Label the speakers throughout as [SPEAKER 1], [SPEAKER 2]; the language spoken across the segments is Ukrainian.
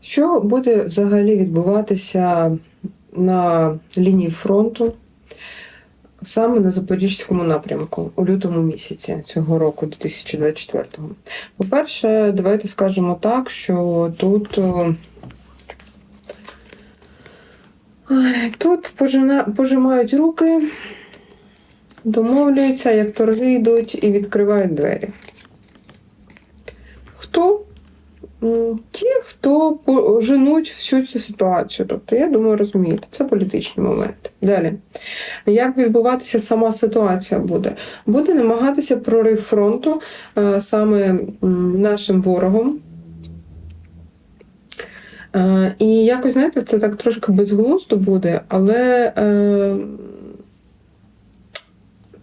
[SPEAKER 1] Що буде взагалі відбуватися на лінії фронту саме на Запорізькому напрямку у лютому місяці цього року, 2024-го? По-перше, давайте скажемо так, що тут. е, Тут пожимають руки, домовлюються, як торги йдуть і відкривають двері. Хто? Ті, хто женуть всю цю ситуацію. Тобто, я думаю, розумієте, це політичні моменти. Далі. Як відбуватися сама ситуація буде? Буде намагатися прорив фронту е, саме нашим ворогом. Е, І якось, знаєте, це так трошки безглуздо буде, але е,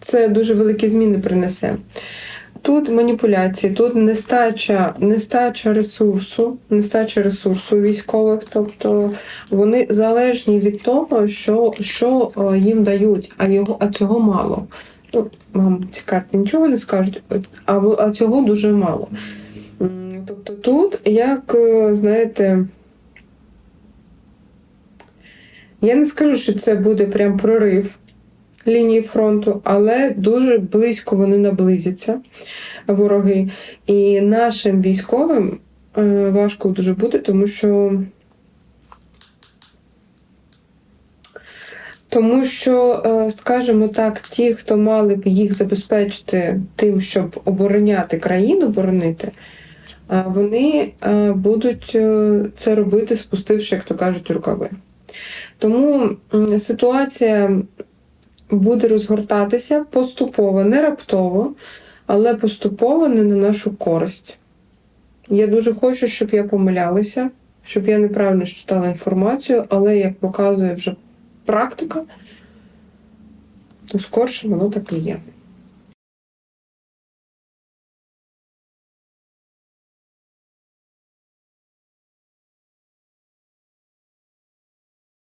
[SPEAKER 1] це дуже великі зміни принесе. Тут маніпуляції, тут нестача, нестача ресурсу, нестача ресурсу військових, тобто вони залежні від того, що, що е, їм дають, а, його, а цього мало. Ну, вам карти нічого не скажуть, а, а цього дуже мало. Тобто тут, як, е, знаєте, я не скажу, що це буде прям прорив лінії фронту, але дуже близько вони наблизяться, вороги. І нашим військовим е, важко дуже буде, тому що. Тому що, е, скажімо так, ті, хто мали б їх забезпечити тим, щоб обороняти країну, боронити, е, вони будуть це робити, спустивши, як то кажуть, рукави. Тому ситуація буде розгортатися поступово, не раптово, але поступово не на нашу користь. Я дуже хочу, щоб я помилялася, щоб я неправильно читала інформацію, але як показує вже практика, то скорше воно так і є.